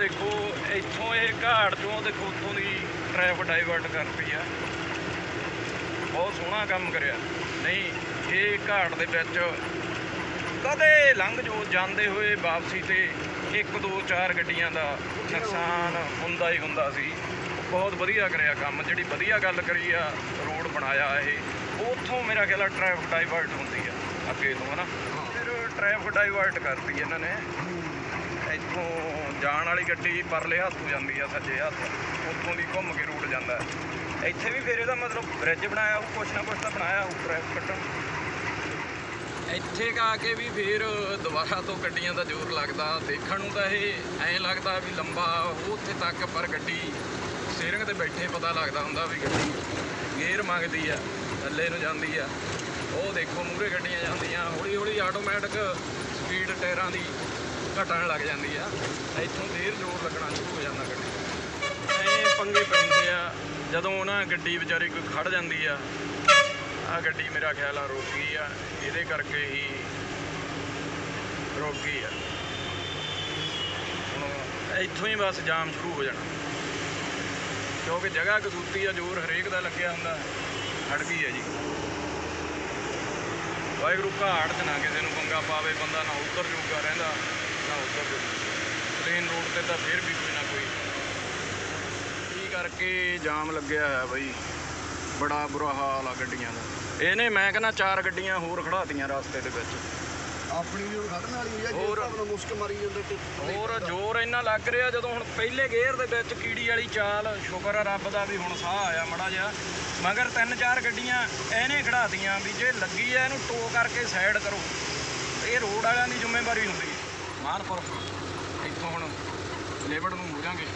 ਦੇਖੋ ਇੱਥੋਂ ਇਹ ਘਾੜ ਚੋਂ ਦੇਖੋ ਉੱਥੋਂ ਦੀ ਟ੍ਰੈਫਿਕ ਡਾਈਵਰਟ ਕਰਤੀ ਆ। ਬਹੁਤ ਸੋਹਣਾ ਕੰਮ ਕਰਿਆ। ਨਹੀਂ ਇਹ ਘਾੜ ਦੇ ਵਿੱਚ ਕਦੇ ਲੰਘ ਜੋ ਜਾਂਦੇ ਹੋਏ ਵਾਪਸੀ ਤੇ ਇੱਕ ਦੋ ਚਾਰ ਗੱਡੀਆਂ ਦਾ ਨੁਕਸਾਨ ਹੁੰਦਾ ਹੀ ਹੁੰਦਾ ਸੀ। ਬਹੁਤ ਵਧੀਆ ਕਰਿਆ ਕੰਮ ਜਿਹੜੀ ਵਧੀਆ ਗੱਲ ਕਰੀ ਆ ਰੋਡ ਬਣਾਇਆ ਇਹ ਉੱਥੋਂ ਮੇਰਾ ਖਿਆਲ ਆ ਟ੍ਰੈਫਿਕ ਡਾਈਵਰਟ ਹੁੰਦੀ ਆ ਅੱਗੇ ਤੋਂ ਹਨਾ। ਫਿਰ ਟ੍ਰੈਫਿਕ ਡਾਈਵਰਟ ਕਰਤੀ ਇਹਨਾਂ ਨੇ। ਇੱਥੋਂ ਜਾਣ ਵਾਲੀ ਗੱਡੀ ਪਰਲੇ ਹੱਥੋਂ ਜਾਂਦੀ ਆ, ਸੱਜੇ ਹੱਥ। ਉੱਥੋਂ ਦੀ ਘੁੰਮ ਕੇ ਰੂਟ ਜਾਂਦਾ ਇੱਥੇ ਵੀ ਫਿਰ ਇਹਦਾ ਮਤਲਬ ਬ੍ਰਿਜ ਬਣਾਇਆ ਉਹ ਕੁਛ ਨਾ ਕੁਛ ਤਾਂ ਬਣਾਇਆ ਉਹ ਟ੍ਰੈਫਿਕ ਕੱਟਣ ਇੱਥੇ ਆ ਕੇ ਵੀ ਫਿਰ ਦੁਬਾਰਾ ਤੋਂ ਗੱਡੀਆਂ ਦਾ ਜ਼ੋਰ ਲੱਗਦਾ। ਦੇਖਣ ਨੂੰ ਤਾਂ ਇਹ ਐਂ ਲੱਗਦਾ ਵੀ ਲੰਬਾ ਉਹ ਉੱਥੇ ਤੱਕ, ਪਰ ਗੱਡੀ ਸਟੀਅਰਿੰਗ ਤੇ ਬੈਠੇ ਪਤਾ ਲੱਗਦਾ ਹੁੰਦਾ ਵੀ ਗੱਡੀ ਗੇਅਰ ਮੰਗਦੀ ਆ, ਥੱਲੇ ਨੂੰ ਜਾਂਦੀ ਆ। ਉਹ ਦੇਖੋ ਮੂਹਰੇ ਗੱਡੀਆਂ ਜਾਂਦੀਆਂ ਹੌਲੀ ਹੌਲੀ ਆਟੋਮੈਟਿਕ ਸਪੀਡ ਟਾਇਰਾਂ ਦੀ ਘਟਣ ਲੱਗ ਜਾਂਦੀ ਆ। ਇੱਥੋਂ ਦੇਰ ਜ਼ੋਰ ਲੱਗਣਾ ਸ਼ੁਰੂ ਹੋ ਜਾਂਦਾ ਗੱਡੀ ਐ ਪੰਗੇ ਪੈਂਦੇ ਆ। ਜਦੋਂ ਉਹਨਾਂ ਗੱਡੀ ਵਿਚਾਰੀ ਕੋਈ ਖੜ ਜਾਂਦੀ ਆ ਆ ਗੱਡੀ ਮੇਰਾ ਖਿਆਲ ਆ ਰੁਕ ਗਈ ਆ। ਇਹਦੇ ਕਰਕੇ ਹੀ ਰੁਕ ਗਈ ਆ। ਹੁਣ ਇੱਥੋਂ ਹੀ ਬਸ ਜਾਮ ਸ਼ੁਰੂ ਹੋ ਜਾਣਾ। ਕਿਉਂਕਿ ਜਗ੍ਹਾ ਕਸੂਤੀ ਆ, ਜ਼ੋਰ ਹਰੇਕ ਦਾ ਲੱਗਿਆ ਹੁੰਦਾ। ਖੜ ਗਈ ਹੈ ਜੀ। ਵਾਹਿਗੁਰੂ ਘਾੜ ਚ ਨਾ ਕਿਸੇ ਨੂੰ ਪੰਗਾ ਪਾਵੇ, ਬੰਦਾ ਨਾ ਉੱਧਰ ਜੋਗਾ ਰਹਿੰਦਾ। ਨਾ ਉੱਧਰ ਪਲੇਨ ਰੋਡ ਤੇ ਤਾਂ ਫਿਰ ਵੀ ਕੋਈ ਨਾ ਕੋਈ। ਕੀ ਕਰਕੇ ਜਾਮ ਲੱਗਿਆ ਹੈ ਬਈ। ਬੜਾ ਬੁਰਾ ਹਾਲ ਆ ਗੱਡੀਆਂ ਦਾ। ਇਹਨੇ ਮੈਂ ਕਹਿੰਦਾ ਚਾਰ ਗੱਡੀਆਂ ਹੋਰ ਖੜਾਤੀਆਂ ਰਸਤੇ ਦੇ ਵਿੱਚ। ਆਪਣੀ ਵੀ ਖੜਨ ਵਾਲੀ ਹੋਈ ਆ ਹੋਰ। ਮੁਸ਼ਕ ਮਾਰੀ ਜਾਂਦੇ ਤੇ ਹੋਰ ਜ਼ੋਰ ਇੰਨਾ ਲੱਗ ਰਿਹਾ ਜਦੋਂ ਹੁਣ ਪਹਿਲੇ ਗੇਅਰ ਦੇ ਵਿੱਚ ਕੀੜੀ ਵਾਲੀ ਚਾਲ ਸ਼ੁਕਰ ਆ ਰੱਬ ਦਾ ਵੀ ਹੁਣ ਸਾਹ ਆਇਆ ਮੜਾ ਜਿਹਾ। ਮਗਰ ਤਿੰਨ ਚਾਰ ਗੱਡੀਆਂ ਇਹਨੇ ਖੜਾਤੀਆਂ ਵੀ ਜੇ ਲੱਗੀ ਐ ਇਹਨੂੰ ਟੋ ਕਰਕੇ ਸਾਈਡ ਕਰੋ। ਇਹ ਰੋਡ ਵਾਲਿਆਂ ਦੀ ਜ਼ਿੰਮੇਵਾਰੀ ਹੁੰਦੀ। ਹੈ ਮਾਨਪੁਰ। ਇੱਥੋਂ ਹੁਣ ਲੇਬੜ ਨੂੰ ਮੁੜਾਂਗੇ।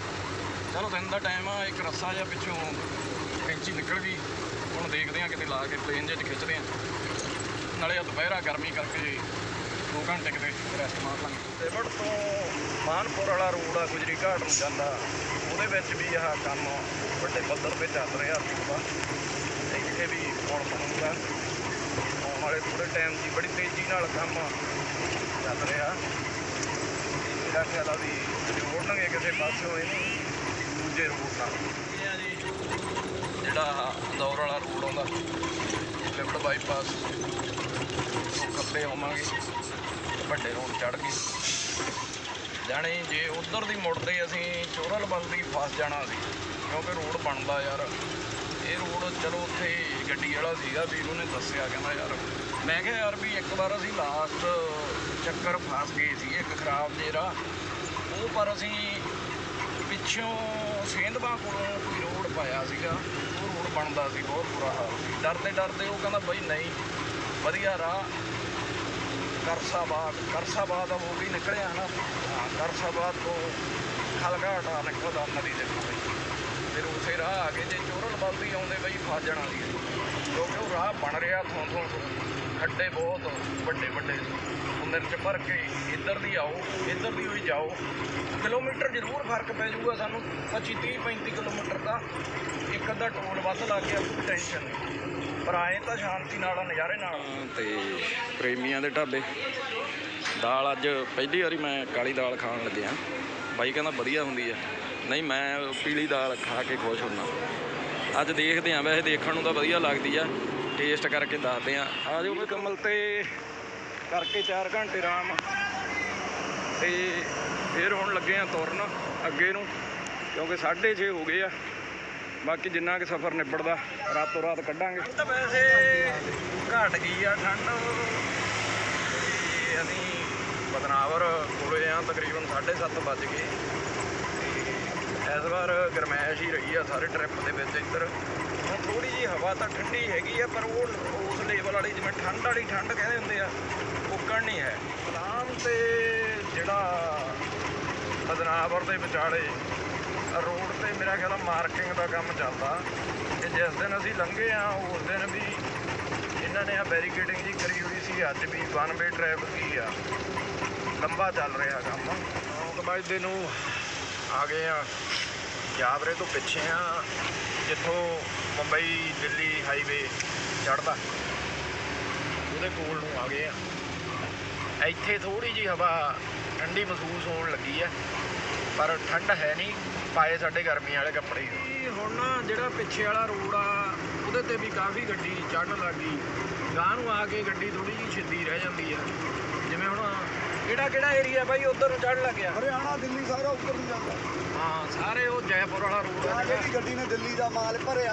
ਚਲੋ ਦਿਨ ਦਾ ਟਾਈਮ ਆ, ਇੱਕ ਰੱਸਾ ਜਿਹਾ ਪਿੱਛੋਂ ਕੈਂਚੀ ਨਿਕਲ ਗਈ। ਹੁਣ ਦੇਖਦੇ ਆ ਕਿਤੇ ਲਾ ਕੇ ਪਲੇਨ ਜਿਹੇ ਖਿੱਚਦੇ ਆ ਨਾਲੇ ਆ ਦੁਪਹਿਰਾ ਗਰਮੀ ਕਰਕੇ 2 ਘੰਟੇ ਕਿਤੇ ਰੈਸਟ ਮਾਰ ਲਾਂਗੇ। ਲੇਬੜ ਤੋਂ ਮਾਨਪੁਰ ਵਾਲਾ ਰੋਡ ਆ, ਗੁਜਰੀ ਘਾਟ ਨੂੰ ਜਾਂਦਾ। ਉਹਦੇ ਵਿੱਚ ਵੀ ਆਹ ਕੰਮ ਵੱਡੇ ਪੱਧਰ ਤੇ ਚੱਲ ਰਿਹਾ ਸੀਗਾ ਇੱਥੇ ਵੀ ਹੁਣ ਬਣੂਗਾ। ਆਉਣ ਵਾਲੇ ਥੋੜੇ ਟਾਈਮ ਦੀ ਬੜੀ ਤੇਜ਼ੀ ਨਾਲ ਕੰਮ ਚੱਲ ਰਿਹਾ। ਮੇਰਾ ਖਿਆਲ ਆ ਵੀ ਜੋੜਨਗੇ ਕਿਸੇ ਪਾਸਿਓਂ ਇਹਨੂੰ ਦੂਜੇ ਰੂਟ ਨਾਲ। ਜੀ, ਜਿਹੜਾ ਦੌਰ ਵਾਲਾ ਰੋਡ ਆਉਂਦਾ ਲਿਫਟ ਬਾਈਪਾਸ ਤੋਂ ਖੱਬੇ ਹੋਵਾਂਗੇ, ਵੱਡੇ ਰੋਡ ਚੜ੍ਹ ਕੇ। ਜਾਣੇ ਜੇ ਉਧਰ ਦੀ ਮੁੜਦੇ ਅਸੀਂ ਚੋਰਲ ਵੱਲ ਦੀ ਫਸ ਜਾਣਾ ਸੀ, ਕਿਉਂਕਿ ਰੋਡ ਬਣਦਾ ਯਾਰ। ਇਹ ਰੋਡ ਚਲੋ ਉੱਥੇ ਗੱਡੀ ਵਾਲਾ ਸੀਗਾ ਵੀ ਉਹਨੇ ਦੱਸਿਆ, ਕਹਿੰਦਾ ਯਾਰ, ਮੈਂ ਕਿਹਾ ਯਾਰ ਵੀ ਇੱਕ ਵਾਰ ਅਸੀਂ ਲਾਸਟ ਚੱਕਰ ਫਸ ਗਏ ਸੀ, ਇੱਕ ਖਰਾਬ ਜੇਰਾ ਉਹ ਪਰ ਅਸੀਂ ਪਿੱਛੋਂ ਸੇਂਧਵਾ ਕੋਲੋਂ ਕੋਈ ਰੋਡ ਪਾਇਆ ਸੀਗਾ। ਉਹ ਰੋਡ ਬਣਦਾ ਸੀ, ਬਹੁਤ ਬੁਰਾ ਹਾਲ ਸੀ। ਡਰਦੇ ਡਰਦੇ ਉਹ ਕਹਿੰਦਾ ਬਈ ਨਹੀਂ, ਵਧੀਆ ਰਾਹ। ਕਰਸਾਬਾਦ ਕਰਸਾਬਾਦ ਦਾ ਉਹ ਵੀ ਨਿਕਲਿਆ ਨਾ। ਹਾਂ, ਕਰਸਾਬਾਦ ਤੋਂ ਖਲਗਾਟ ਆ ਨਿਕਲਦਾ ਨਦੀ ਦੇ ਕੋਲ। ਫਿਰ ਉਸੇ ਰਾਹ ਆ ਕੇ ਜੇ ਚੋਰਲ ਵੱਲ ਆਉਂਦੇ ਬਈ ਫਸ ਜਾਣਾ ਸੀ। ਕਿਉਂਕਿ ਉਹ ਰਾਹ ਬਣ ਰਿਹਾ ਥੋਂ ਥੋਂ ਖੱਡੇ ਬਹੁਤ ਵੱਡੇ ਵੱਡੇ। ਉਹਨਾਂ ਚ ਭਰ ਕੇ ਇੱਧਰ ਦੀ ਆਓ ਇੱਧਰ ਦੀ ਹੋਈ ਜਾਓ। ਕਿਲੋਮੀਟਰ ਜ਼ਰੂਰ ਫ਼ਰਕ ਪੈ ਜਾਊਗਾ ਸਾਨੂੰ। 25 30 35 ਕਿਲੋਮੀਟਰ ਦਾ ਇੱਕ ਅੱਧਾ ਟੋਲ ਵੱਧ ਲੱਗ ਗਿਆ ਕੋਈ ਟੈਨਸ਼ਨ ਨਹੀਂ ਪਰ ਆਏ ਤਾਂ ਸ਼ਾਂਤੀ ਨਾਲ ਆ, ਨਜ਼ਾਰੇ ਨਾਲ। ਤੇ ਪ੍ਰੇਮੀਆਂ ਦੇ ਢਾਬੇ। ਦਾਲ ਅੱਜ ਪਹਿਲੀ ਵਾਰੀ ਮੈਂ ਕਾਲੀ ਦਾਲ ਖਾਣ ਲੱਗਿਆ। ਬਾਈ ਕਹਿੰਦਾ ਵਧੀਆ ਹੁੰਦੀ ਆ। ਨਹੀਂ, ਮੈਂ ਪੀਲੀ ਦਾਲ ਖਾ ਕੇ ਖੁਸ਼ ਹੁੰਨਾ। ਅੱਜ ਦੇਖਦੇ ਆਂ, ਵੈਸੇ ਦੇਖਣ ਨੂੰ ਤਾਂ ਵਧੀਆ ਲੱਗਦੀ ਆ। ਟੇਸਟ ਕਰਕੇ ਦੱਸਦੇ ਆਂ। ਆ ਜਾਓ ਵੀ ਕਮਲ ਤੇ ਕਰਕੇ 4 ਘੰਟੇ ਆਰਾਮ। ਤੇ ਫਿਰ ਹੁਣ ਲੱਗੇ ਆ ਤੁਰਨ ਅੱਗੇ ਨੂੰ, ਕਿਉਂਕਿ 6:30 ਹੋ ਗਏ ਆ। ਬਾਕੀ ਜਿੰਨਾ ਕਿ ਸਫ਼ਰ ਨਿਬੜਦਾ, ਰਾਤੋਂ ਰਾਤ ਕੱਢਾਂਗੇ। ਤਾਂ ਵੈਸੇ ਘਟ ਗਈ ਆ ਠੰਡ। ਅਸੀਂ ਬਦਨਾਵਰ ਕੋਲੇ ਆ, ਤਕਰੀਬਨ 7:30 ਵੱਜ ਗਏ। ਇਸ ਵਾਰ ਗਰਮੈਸ਼ ਹੀ ਰਹੀ ਆ ਸਾਰੇ ਟ੍ਰਿਪ ਦੇ ਵਿੱਚ ਇੱਧਰ। ਹੁਣ ਥੋੜੀ ਜੀ ਹਵਾ ਤਾਂ ਠੰਡੀ ਹੈਗੀ ਆ, ਪਰ ਉਹ ਉਸ ਲੈਵਲ ਵਾਲੀ ਜਿਵੇਂ ਠੰਡ ਵਾਲੀ ਠੰਡ ਕਹਿੰਦੇ ਹੁੰਦੇ ਆ, ਉੱਕਣ ਨਹੀਂ ਹੈ। ਆਰਾਮ ਤੇ ਜਿਹੜਾ ਬਦਨਾਵਰ ਦੇ ਵਿਚਾਲੇ ਰੋਡ ਤੇ ਮੇਰਾ ਖਿਆਲ ਮਾਰਕਿੰਗ ਦਾ ਕੰਮ ਚੱਲਦਾ। ਤੇ ਜਿਸ ਦਿਨ ਅਸੀਂ ਲੰਘੇ ਆ, ਉਸ ਦਿਨ ਵੀ ਇਹਨਾਂ ਨੇ ਆ ਬੈਰੀਕੇਡਿੰਗ ਜੀ ਕਰੀ ਹੋਈ ਸੀ, ਅੱਜ ਵੀ ਵਨ ਵੇ ਟ੍ਰੈਫਿਕ ਹੀ ਆ। ਲੰਬਾ ਚੱਲ ਰਿਹਾ ਕੰਮ। ਨੌਕ ਵਜੇ ਨੂੰ ਆ ਗਏ ਆ। ਜਾਵਰੇ ਤੋਂ ਪਿੱਛੇ ਆ ਜਿੱਥੋਂ ਮੁੰਬਈ, ਦਿੱਲੀ ਹਾਈਵੇ ਚੜਦਾ ਉਹਦੇ ਕੋਲ ਨੂੰ ਆ ਗਏ ਆ ਇੱਥੇ ਥੋੜੀ ਜੀ ਹਵਾ ਠੰਡੀ ਮਹਿਸੂਸ ਹੋਣ ਲੱਗੀ ਆ ਪਰ ਠੰਡ ਹੈ ਨਹੀਂ, ਪਾਏ ਸਾਡੇ ਗਰਮੀ ਵਾਲੇ ਕੱਪੜੇ ਹੁਣ। ਜਿਹੜਾ ਪਿੱਛੇ ਵਾਲਾ ਰੋਡ ਆ, ਉਹਦੇ ਤੇ ਵੀ ਕਾਫੀ ਗੱਡੀ ਚੜ੍ਹਨ ਲੱਗ ਗਈ। ਗਾਂ ਨੂੰ ਆ ਕੇ ਗੱਡੀ ਥੋੜੀ ਜਿਹੀ ਛਿੱਦੀ ਰਹਿ ਜਾਂਦੀ ਆ। ਜਿਵੇਂ ਹੁਣ ਕਿਹੜਾ ਕਿਹੜਾ ਏਰੀਆ ਬਾਈ? ਉਧਰ ਨੂੰ ਚੜ੍ਹਨ ਲੱਗਿਆ ਹਰਿਆਣਾ ਦਿੱਲੀ ਸਾਰਾ ਉੱਪਰ ਨੂੰ ਜਾਂਦਾ। ਹਾਂ ਸਾਰੇ ਉਹ ਜੈਪੁਰ ਵਾਲਾ ਰੋਡ ਆ ਜਿਹੜਾ ਗੱਡੀ ਨੇ ਦਿੱਲੀ ਦਾ ਮਾਲ ਭਰਿਆ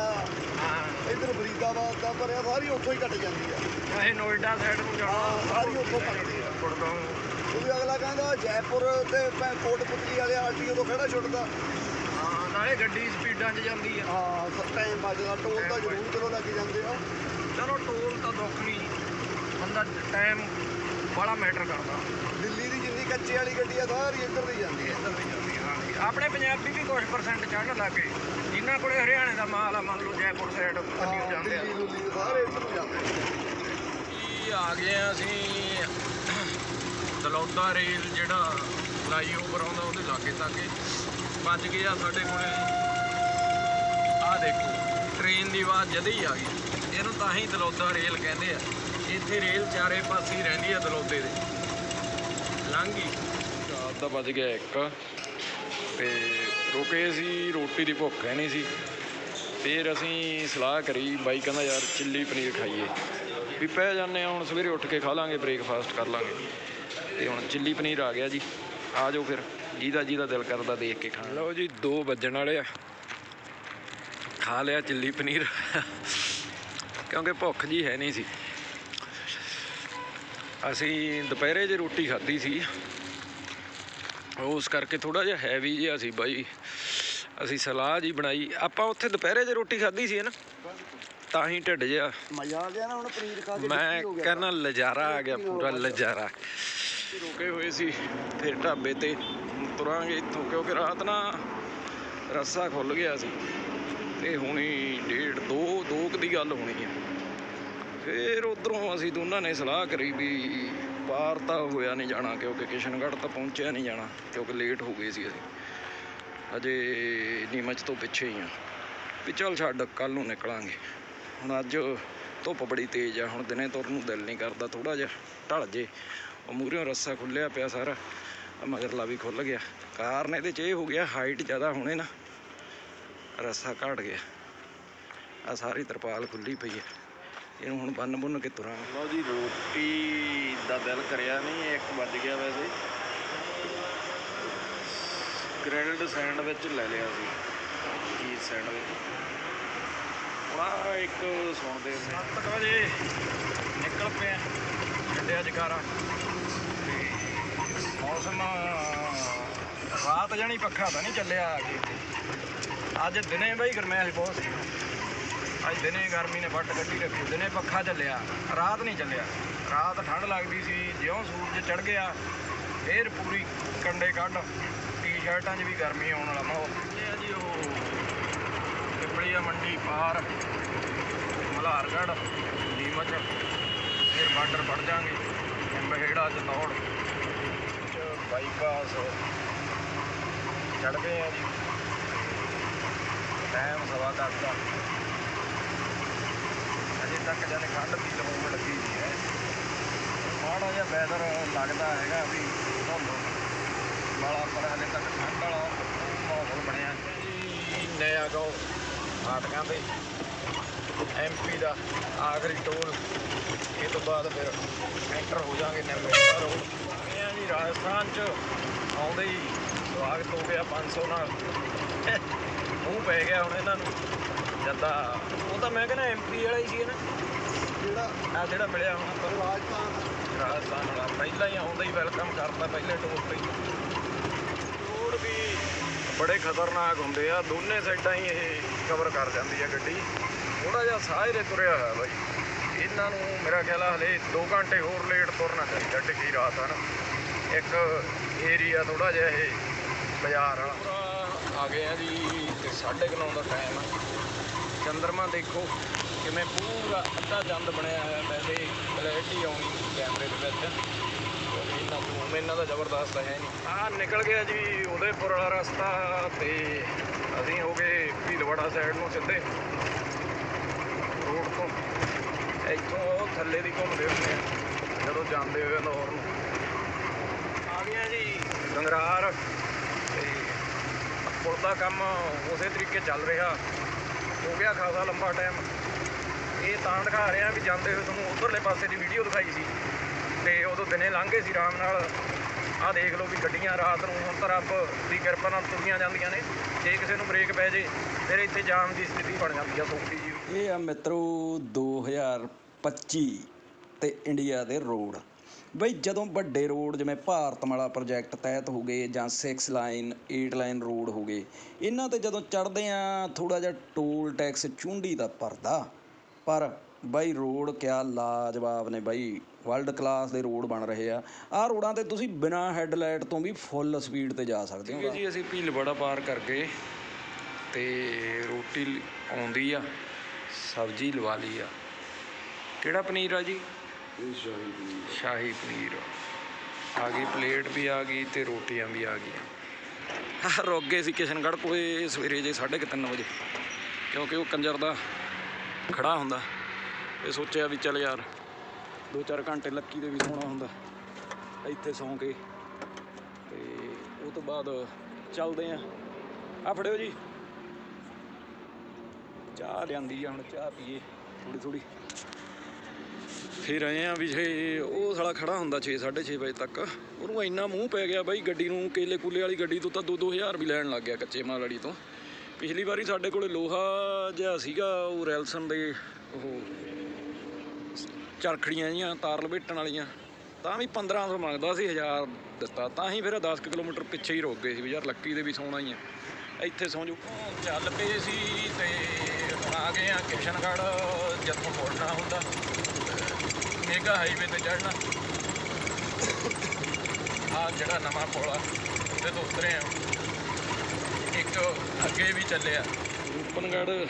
ਹਾਂ। ਇੱਧਰ ਫਰੀਦਾਬਾਦ ਦਾ ਭਰਿਆ ਸਾਰੀ ਉੱਥੋਂ ਹੀ ਕੱਟ ਜਾਂਦੀ ਆ ਚਾਹੇ ਨੋਇਡਾ ਸਾਈਡ ਨੂੰ ਜਾਣਾ। ਸਾਰੀ ਉੱਥੋਂ ਕੱਟਦੀ ਆ। ਗੁੜਗਾਉਂ। ਉਹ ਵੀ ਅਗਲਾ ਕਹਿੰਦਾ ਜੈਪੁਰ ਤੇ ਕੋਟਪੁਤਲੀ ਵਾਲੇ ਆਰਟੀਓ ਤੋਂ ਕਿਹੜਾ ਛੁੱਟਦਾ। ਹਾਂ ਨਾਲੇ ਗੱਡੀ ਸਪੀਡਾਂ 'ਚ ਜਾਂਦੀ ਆ ਹਾਂ ਟਾਈਮ ਵੱਜਦਾ ਟੋਲ ਤਾਂ ਜ਼ਰੂਰ ਕਰੋ ਲੱਗ ਜਾਂਦੇ ਆ। ਚਲੋ ਟੋਲ ਤਾਂ ਦੁੱਖ ਨਹੀਂ। ਬੰਦਾ ਟਾਈਮ ਬੜਾ ਮੈਟਰ ਕਰਦਾ। ਦਿੱਲੀ ਦੀ ਜਿੰਨੀ ਕੱਚੇ ਵਾਲੀ ਗੱਡੀ ਆ ਸਾਰੀ ਇੱਧਰ ਦੀ ਜਾਂਦੀ ਹੈ। ਇੱਧਰ ਦੀ ਜਾਂਦੀ ਆ, ਹਾਂਜੀ। ਆਪਣੇ ਪੰਜਾਬੀ ਵੀ ਕੁਝ ਪਰਸੈਂਟ ਚੜ੍ਹਨ ਲੱਗੇ ਜਿਨ੍ਹਾਂ ਕੋਲੇ ਹਰਿਆਣੇ ਦਾ ਮਾਲ ਆ ਮੰਨ ਲਓ ਜੈਪੁਰ ਸਾਈਡ ਹਾਂ, ਜਾਂਦੇ ਆ। ਦਿੱਲੀ ਦੁੱਲੀ ਸਾਰੇ ਇੱਧਰ ਨੂੰ ਜਾਂਦੇ ਆ। ਆ ਗਏ ਆ ਅਸੀਂ ਦਲੌਦਾ ਰੇਲ ਜਿਹੜਾ ਫਲਾਈਓਵਰ ਆਉਂਦਾ ਉਹਦੇ ਲਾਗੇ ਤਾਗੇ। ਵੱਜ ਗਏ ਆ ਸਾਡੇ ਕੋਲੇ। ਆ ਦੇਖੋ ਟ੍ਰੇਨ ਦੀ ਆਵਾਜ਼ ਜਦੇ ਹੀ ਆ ਗਈ। ਇਹਨੂੰ ਤਾਂ ਹੀ ਦਲੌਦਾ ਰੇਲ ਕਹਿੰਦੇ ਆ। ਇੱਥੇ ਰੇਲ ਚਾਰੇ ਪਾਸੇ ਹੀ ਰਹਿੰਦੀ ਹੈ ਦਲੋਤੇ ਦੇ। ਲੰਘ ਰਾਤ ਦਾ ਵੱਜ ਗਿਆ ਇੱਕ। ਤੇ ਰੁਕੇ ਸੀ, ਰੋਟੀ ਦੀ ਭੁੱਖ ਹੈ ਨਹੀਂ ਸੀ। ਫਿਰ ਅਸੀਂ ਸਲਾਹ ਕਰੀ, ਬਾਈ ਕਹਿੰਦਾ ਯਾਰ ਚਿੱਲੀ ਪਨੀਰ ਖਾਈਏ। ਵੀ ਪੈ ਜਾਂਦੇ ਆ, ਹੁਣ ਸਵੇਰੇ ਉੱਠ ਕੇ ਖਾ ਲਾਂਗੇ, ਬ੍ਰੇਕਫਾਸਟ ਕਰ ਲਾਂਗੇ। ਤੇ ਹੁਣ ਚਿੱਲੀ ਪਨੀਰ ਆ ਗਿਆ ਜੀ। ਆ ਜਾਓ ਫਿਰ। ਜਿਹਦਾ ਜਿਹਦਾ ਦਿਲ ਕਰਦਾ ਦੇਖ ਕੇ ਖਾਣ। ਲਓ ਜੀ 2 ਵੱਜਣ ਵਾਲੇ ਆ। ਖਾ ਲਿਆ ਚਿੱਲੀ ਪਨੀਰ। ਕਿਉਂਕਿ ਭੁੱਖ ਜੀ ਹੈ ਨਹੀਂ ਸੀ। ਅਸੀਂ ਦੁਪਹਿਰੇ ਜੇ ਰੋਟੀ ਖਾਧੀ ਸੀ ਉਸ ਕਰਕੇ ਥੋੜਾ ਜਿਹਾ ਹੈਵੀ ਜਿਹਾ ਸੀ ਬਾਈ। ਅਸੀਂ ਸਲਾਹ ਜੀ ਬਣਾਈ। ਆਪਾਂ ਉੱਥੇ ਦੁਪਹਿਰੇ ਜੇ ਰੋਟੀ ਖਾਧੀ ਸੀ ਨਾ ਤਾਂ ਹੀ ਢਿੱਡ ਜਿਹਾ ਮਜ਼ਾ ਆ ਗਿਆ ਨਾ ਹੁਣ ਪਨੀਰ ਖਾ ਕੇ ਮੈਂ ਹੋ ਕਹਿੰਦਾ ਨਜ਼ਾਰਾ ਆ ਗਿਆ ਪੂਰਾ ਨਜ਼ਾਰਾ। ਰੁਕੇ ਹੋਏ ਸੀ ਫਿਰ ਢਾਬੇ ਤੇ। ਤੁਰਾਂਗੇ ਇੱਥੋਂ ਕਿਉਂਕਿ ਰਾਤ ਨਾ ਰੱਸਾ ਖੁੱਲ ਗਿਆ ਸੀ। ਤੇ ਹੁਣੀ ਡੇਢ ਦੋ ਦੋ ਕੁ ਦੀ ਗੱਲ ਹੋਣੀ ਆ। ਫਿਰ ਉਧਰੋਂ ਅਸੀਂ ਦੋਨਾਂ ਨੇ ਸਲਾਹ ਕਰੀ ਵੀ ਪਾਰ ਤਾਂ ਹੋਇਆ ਨਹੀਂ ਜਾਣਾ, ਕਿਉਂਕਿ ਕਿਸ਼ਨਗੜ੍ਹ ਤਾਂ ਪਹੁੰਚਿਆ ਨਹੀਂ ਜਾਣਾ, ਕਿਉਂਕਿ ਲੇਟ ਹੋ ਗਏ ਸੀ ਅਸੀਂ। ਅਜੇ ਨੀਮਚ ਤੋਂ ਪਿੱਛੇ ਹੀ ਆ। ਵੀ ਚੱਲ ਛੱਡ ਕੱਲ ਨੂੰ ਨਿਕਲਾਂਗੇ। ਹੁਣ ਅੱਜ ਧੁੱਪ ਬੜੀ ਤੇਜ਼ ਆ, ਹੁਣ ਦਿਨੇ ਤੁਰਨ ਨੂੰ ਦਿਲ ਨਹੀਂ ਕਰਦਾ ਥੋੜਾ ਜਿਹਾ ਢਲ ਜੇ। ਉਹ ਮੂਹਰਿਓਂ ਰੱਸਾ ਖੁੱਲਿਆ ਪਿਆ ਸਾਰਾ ਮਗਰਲਾ ਵੀ ਖੁੱਲ ਗਿਆ। ਕਾਰਨ ਇਹਦੇ 'ਚ ਇਹ ਹੋ ਗਿਆ ਹਾਈਟ ਜ਼ਿਆਦਾ ਹੋਣੇ ਨਾ, ਰੱਸਾ ਘਟ ਗਿਆ। ਆ ਸਾਰੀ ਤਰਪਾਲ ਖੁੱਲੀ ਪਈ ਹੈ ਇਹਨੂੰ ਹੁਣ ਬੰਨ ਬੁੰਨ ਕੇ ਤੁਰਾਂਗੇ ਲਓ ਜੀ ਰੋਟੀ ਦਾ ਦਿਲ ਕਰਿਆ ਨਹੀਂ 1 ਵੱਜ ਗਿਆ ਵੈਸੇ। ਗ੍ਰਿਲਡ ਸੈਂਡਵਿਚ ਲੈ ਲਿਆ ਸੀ ਚੀਜ਼ ਸੈਂਡਵਿਚ। ਆਹ ਇੱਕ ਸੁਣਦੇ ਨੇ 7 ਵਜੇ ਨਿਕਲ ਪਏ ਛੱਡਿਆ ਜਕਾਰਾ ਤੇ ਮੌਸਮ ਰਾਤ ਜਾਣੀ ਪੱਖਾ ਤਾਂ ਨਹੀਂ ਚੱਲਿਆ ਆ। ਅੱਜ ਦਿਨੇ ਬਈ ਗਰਮੈਸ਼ ਬਹੁਤ ਸੀ। ਅੱਜ ਦਿਨੇ ਗਰਮੀ ਨੇ ਵੱਟ ਕੱਢੀ ਰੱਖੀ ਦਿਨੇ ਪੱਖਾ ਚੱਲਿਆ, ਰਾਤ ਨਹੀਂ ਚੱਲਿਆ। ਰਾਤ ਠੰਡ ਲੱਗਦੀ ਸੀ, ਜਿਉਂ ਸੂਰਜ ਚੜ ਗਿਆ, ਫੇਰ ਪੂਰੀ ਕੰਡੇ ਕੱਢ, ਟੀ-ਸ਼ਰਟਾਂ 'ਚ ਵੀ ਗਰਮੀ ਆਉਣ ਵਾਲਾ ਮਾਹੌਲ। ਇਹ ਆ ਜੀ ਉਹ ਪਿਪਲੀਆ ਮੰਡੀ, ਪਾਰ, ਮਲਹਾਰਗੜ੍ਹ, ਨੀਮਚ, ਫਿਰ ਬਾਰਡਰ ਫੜ ਜਾਾਂਗੇ, ਮਹਿੜਾ, ਜਤੌੜ। ਬਾਈਪਾਸ ਚੜ੍ਹ ਗਏ ਆ ਜੀ। ਟਾਈਮ ਸਵਾ ਦਸ ਦਾ। ਤੱਕ ਜਾਨੇ ਠੰਡ ਦੀ ਲਹੂ ਲੱਗੀ ਹੈ। ਮਾੜਾ ਜਿਹਾ ਵੈਦਰ ਲੱਗਦਾ ਹੈਗਾ ਵੀ ਧੁੰਦ। ਵਾਲਾ ਪਰ ਹਲੇ ਤੱਕ ਠੰਡ ਵਾਲਾ ਮਾਹੌਲ ਬਣਿਆ। ਜੀ ਨਇਆ ਗਾਉਂ ਫਾਟਕਾਂ ਤੇ ਐਮਪੀ ਦਾ ਆਖਰੀ ਟੋਲ ਇਹ ਤੋਂ ਬਾਅਦ ਫਿਰ ਐਂਟਰ ਹੋ ਜਾਾਂਗੇ ਨਿਰਮੇਤਾ ਰੋਡ ਇਹ ਆ ਜੀ ਰਾਜਸਥਾਨ ਚ ਆਉਂਦੇ ਹੀ। ਸਵਾਗਤ ਹੋ ਗਿਆ 500 ਨਾਲ। ਮੂੰਹ ਪੈ ਗਿਆ ਹੁਣ ਇਹਨਾਂ ਨੂੰ। ਜਦਾਂ। ਉਹ ਤਾਂ ਮੈਂ ਕਹਿੰਦਾ ਐਮਪੀ ਵਾਲਾ ਹੀ ਸੀ ਨਾ। ਜਿਹੜਾ ਆ ਜਿਹੜਾ ਮਿਲਿਆ ਹੁਣ ਨੂੰ। ਰਾਜਸਥਾਨ। ਰਾਜਸਥਾਨ ਵਾਲਾ। ਪਹਿਲਾਂ ਹੀ ਆਉਂਦਾ ਹੀ ਵੈਲਕਮ ਕਰਦਾ ਪਹਿਲੇ ਟੋਲ ਤੇ ਰੋਡ ਵੀ ਬੜੇ ਖਤਰਨਾਕ ਹੁੰਦੇ ਆ। ਦੋਨੇ ਸਾਈਡਾਂ ਹੀ ਇਹ ਕਵਰ ਕਰ ਜਾਂਦੀ ਆ ਗੱਡੀ। ਥੋੜਾ ਜਿਹਾ ਸਾਹਰੇ ਤੁਰਿਆ ਹੋਇਆ ਬਾਈ। ਇਹਨਾਂ ਨੂੰ ਮੇਰਾ ਖਿਆਲ ਆ ਹਲੇ 2 ਘੰਟੇ ਹੋਰ ਲੇਟ ਤੁਰਨਾ ਚਾਹੀਦਾ ਟਿੱਕੀ ਰਾਤ ਹਨ। ਇੱਕ ਏਰੀਆ ਥੋੜਾ ਜਿਹਾ ਇਹ ਬਾਜ਼ਾਰ ਵਾਲਾ। ਆ ਗਏ ਆ ਜੀ ਤੇ 9:30 ਦਾ ਟਾਈਮ ਆ। ਚੰਦਰਮਾ ਦੇਖੋ ਕਿਵੇਂ ਪੂਰਾ ਅੱਧਾ ਚੰਦ ਬਣਿਆ ਹੋਇਆ ਵੈਸੇ ਕਲੈਰਿਟੀ ਆਉਣੀ ਕੈਮਰੇ ਦੇ ਵਿੱਚ। ਕਿਉਂਕਿ ਇਹਨਾਂ ਜ਼ੂਮ ਇਹਨਾਂ ਦਾ ਜ਼ਬਰਦਸਤ ਹੈ ਨਹੀਂ। ਆ ਨਿਕਲ ਗਿਆ ਜੀ ਉਦੈਪੁਰ ਵਾਲਾ ਰਸਤਾ ਤੇ ਅਸੀਂ ਹੋ ਗਏ ਭੀਲਵਾੜਾ ਸਾਈਡ ਨੂੰ ਸਿੱਧੇ। ਰੋਡ ਤੋਂ। ਇੱਥੋਂ ਥੱਲੇ ਦੀ ਘੁੰਮਦੇ ਹੁੰਦੇ ਆ। ਜਦੋਂ ਜਾਂਦੇ ਹੋਏ ਲਾਹੌਰ ਨੂੰ। ਆ ਗਿਆ ਜੀ ਗੰਗਰਾਰ। ਤੇ ਪੁਲ ਦਾ ਕੰਮ ਉਸੇ ਤਰੀਕੇ ਚੱਲ ਰਿਹਾ। ਹੋ ਗਿਆ ਖਾਸਾ ਲੰਬਾ ਟਾਈਮ ਇਹ ਤਾਂ ਦਿਖਾ ਰਿਹਾ ਵੀ ਜਾਂਦੇ ਹੋਏ ਤੁਹਾਨੂੰ ਉਧਰਲੇ ਪਾਸੇ ਦੀ ਵੀਡੀਓ ਦਿਖਾਈ ਸੀ। ਤੇ ਉਦੋਂ ਦਿਨੇ ਲੰਘੇ ਸੀ ਆਰਾਮ ਨਾਲ। ਆਹ ਦੇਖ ਲਓ ਵੀ ਗੱਡੀਆਂ ਰਾਤ ਨੂੰ ਹੁਣ ਤਾਂ ਰੱਬ ਦੀ ਕਿਰਪਾ ਨਾਲ ਤੁਰੀਆਂ ਜਾਂਦੀਆਂ ਨੇ। ਜੇ ਕਿਸੇ ਨੂੰ ਬ੍ਰੇਕ ਪੈ ਜੇ, ਫਿਰ ਇੱਥੇ ਜਾਮ ਦੀ ਸਥਿਤੀ ਬਣ ਜਾਂਦੀ ਆ ਸੌਖੀ ਜੀ ਇਹ ਆ ਮਿੱਤਰੋ 2025 ਤੇ ਇੰਡੀਆ ਦੇ ਰੋਡ ਬਈ ਜਦੋਂ ਵੱਡੇ ਰੋਡ ਜਿਵੇਂ ਭਾਰਤਮਾਲਾ ਪ੍ਰੋਜੈਕਟ ਤਹਿਤ ਹੋ ਗਏ ਜਾਂ 6 ਲਾਈਨ 8 ਲਾਈਨ ਰੋਡ ਹੋ ਗਏ ਇਹਨਾਂ ਤੇ ਜਦੋਂ ਚੜਦੇ ਆ ਥੋੜਾ ਜਿਹਾ ਟੋਲ ਟੈਕਸ ਚੁੰਡੀ ਦਾ ਭਰਦਾ। ਪਰ ਬਾਈ ਰੋਡ ਕਿਆ ਲਾਜਵਾਬ ਨੇ ਬਾਈ ਵਰਲਡ ਕਲਾਸ ਦੇ ਰੋਡ ਬਣ ਰਹੇ ਆ। ਆਹ ਰੋਡਾਂ ਤੇ ਤੁਸੀਂ ਬਿਨਾ ਹੈਡਲਾਈਟ ਤੋਂ ਵੀ ਫੁੱਲ ਸਪੀਡ ਤੇ ਜਾ ਸਕਦੇ ਹੈ ਜੀ ਅਸੀਂ ਭੀਲਵਾੜਾ ਪਾਰ ਕਰ ਗਏ ਤੇ ਰੋਟੀ ਆਉਂਦੀ ਆ ਸਬਜ਼ੀ ਲਵਾ ਲਈ ਆ। ਕਿਹੜਾ ਪਨੀਰ ਆ ਜੀ? ਸ਼ਾਹੀ ਪਨੀਰ। ਸ਼ਾਹੀ ਪਨੀਰ ਆ ਗਈ, ਪਲੇਟ ਵੀ ਆ ਗਈ ਤੇ ਰੋਟੀਆਂ ਵੀ ਆ ਗਈਆਂ। ਰੋਗੇ ਸੀ ਕਿਸ਼ਨਗੜ੍ਹ ਕੋਲੇ ਸਵੇਰੇ ਜੇ 3:30 ਵਜੇ। ਕਿਉਂਕਿ ਉਹ ਕੰਜਰ ਦਾ ਖੜਾ ਹੁੰਦਾ। ਇਹ ਸੋਚਿਆ ਵੀ ਚੱਲ ਯਾਰ 2-4 ਘੰਟੇ ਲੱਕੀ ਦੇ ਵੀ ਸੌਣਾ ਹੁੰਦਾ। ਇੱਥੇ ਸੌਂ ਕੇ। ਤੇ ਉਹ ਤੋਂ ਬਾਅਦ ਚੱਲਦੇ ਆ। ਆ ਫੜਿਓ ਜੀ। ਚਾਹ ਲਿਆਂਦੀ ਆ, ਹੁਣ ਚਾਹ ਪੀਏ। ਥੋੜੀ ਥੋੜੀ ਫਿਰ ਆਏ ਆ ਵੀ ਜੇ ਉਹ ਸਾਲਾ ਖੜਾ ਹੁੰਦਾ 6 ਵਜੇ ਤੱਕ, ਉਹਨੂੰ ਇੰਨਾ ਮੂੰਹ ਪੈ ਗਿਆ ਬਾਈ ਗੱਡੀ ਨੂੰ ਕੇਲੇ ਕੂਲੇ ਵਾਲੀ ਗੱਡੀ ਤੋਂ ਤਾਂ 2-2000 ਵੀ ਲੈਣ ਲੱਗ ਗਿਆ ਕੱਚੇ ਮਾਲ ਵਾਲੀ ਤੋਂ। ਪਿਛਲੀ ਵਾਰੀ ਸਾਡੇ ਕੋਲੇ ਲੋਹਾ ਜਿਹਾ ਸੀਗਾ, ਉਹ ਰੈਲਸਨ ਦੇ ਉਹ ਚਰਖੜੀਆਂ ਜੀਆਂ ਤਾਰ ਲਪੇਟਣ ਵਾਲੀਆਂ, ਤਾਂ ਵੀ 1500 ਮੰਗਦਾ ਸੀ 1000 ਦਿੱਤਾ। ਤਾਂ ਹੀ ਫਿਰ 10 ਕਿਲੋਮੀਟਰ ਪਿੱਛੇ ਹੀ ਰੁਕ ਗਏ ਸੀ ਵੀ ਯਾਰ ਲੱਕੀ ਦੇ ਵੀ ਸੌਣਾ ਹੀ ਆ। ਇੱਥੇ ਸੌਂ ਜੂ ਚੱਲ ਪਏ ਸੀ ਤੇ ਹੁਣ ਆ ਗਏ ਆ ਕਿਸ਼ਨਗੜ੍ਹ, ਜਦੋਂ ਮੁੜਨਾ ਹੁੰਦਾ। ਮੇਗਾ ਹਾਈਵੇ ਤੇ ਚੜਨਾ ਆ ਜਿਹੜਾ ਨਵਾਂ ਪੁਲ ਆ ਉਹਦੇ ਤੋਂ ਉਤਰੇ ਆ ਇੱਕ ਅੱਗੇ ਵੀ ਚੱਲਿਆ। ਰੂਪਨਗੜ੍ਹ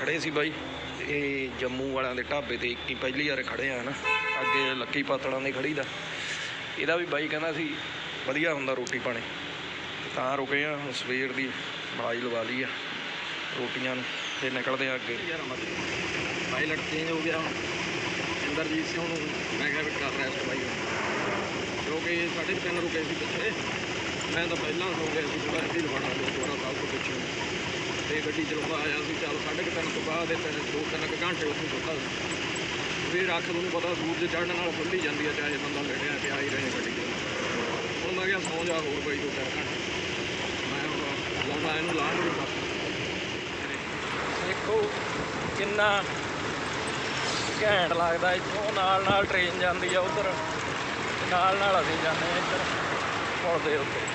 ਖੜੇ ਸੀ ਬਾਈ। ਇਹ ਜੰਮੂ ਵਾਲਿਆਂ ਦੇ ਢਾਬੇ ਤੇ ਇੱਕ ਹੀ ਪਹਿਲੀ ਵਾਰ ਖੜੇ ਆ ਨਾ। ਅੱਗੇ ਲੱਕੀ ਪਾਤੜਾਂ ਦੇ ਖੜੀ ਦਾ। ਇਹਦਾ ਵੀ ਬਾਈ ਕਹਿੰਦਾ ਸੀ ਵਧੀਆ ਹੁੰਦਾ ਰੋਟੀ ਪਾਣੀ। ਤਾਂ ਰੁਕੇ ਆ ਹੁਣ ਸਵੇਰ ਦੀ ਮਲਾਈ ਲਵਾ ਲਈ ਆ ਰੋਟੀਆਂ ਨੂੰ ਤੇ ਨਿਕਲਦੇ ਆ ਅੱਗੇ। ਪਾਇਲਟ ਚੇਂਜ ਹੋ ਗਿਆ ਹੁਣ। ਇੰਦਰਜੀਤ ਸਿੰਘ ਨੂੰ ਮੈਂ ਕਿਹਾ ਵੀ ਕਰ ਰੈਸਟ ਬਾਈ ਕਿਉਂਕਿ ਸਾਡੇ ਤਿੰਨ ਰੁਕੇ ਸੀ ਪਿੱਛੇ। ਮੈਂ ਤਾਂ ਪਹਿਲਾਂ ਸੌ ਗਿਆ ਸੀ ਥੋੜਾ ਢਿੱਲ ਬਣਾ ਲਿਆ ਦੁਆਰਾ ਸਾਹਿਬ ਤੋਂ ਪਿੱਛੇ ਤੇ ਗੱਡੀ ਚਲਾਉਂਦਾ ਆਇਆ ਸੀ, ਚੱਲ ਸਾਢੇ ਕੁ ਤਿੰਨ ਤੋਂ ਬਾਅਦ ਇਹ ਤਿੰਨ ਦੋ ਤਿੰਨ ਕੁ ਘੰਟੇ ਉੱਥੇ ਸੁੱਤਾ ਸੀ। ਫਿਰ ਅੱਖ ਨੂੰ ਪਤਾ, ਸੂਰਜ ਚੜ੍ਹਨ ਨਾਲ ਖੁੱਲੀ ਜਾਂਦੀ ਆ, ਚਾਹੇ ਬੰਦਾ ਲੜਿਆ ਤੇ ਆ ਹੀ ਰਹੇ ਗੱਡੀ 'ਚ। ਹੁਣ ਮੈਂ ਕਿਹਾ ਸੌਂ ਜਾ ਹੋਰ ਬਾਈ, ਦੋ ਚਾਰ ਘੰਟੇ। ਮੈਂ ਹੁਣ ਲਾਉਣਾ, ਇਹਨੂੰ ਲਾਉਣ ਨੂੰ ਬਸ। ਦੇਖੋ, ਕਿੰਨਾ ਘੈਂਟ ਲੱਗਦਾ ਇੱਥੋਂ, ਨਾਲ ਨਾਲ ਟ੍ਰੇਨ ਜਾਂਦੀ ਆ ਉਧਰ। ਨਾਲ ਨਾਲ ਅਸੀਂ ਜਾਂਦੇ ਆ ਇੱਧਰ, ਪੁਲ ਦੇ ਉੱਤੇ।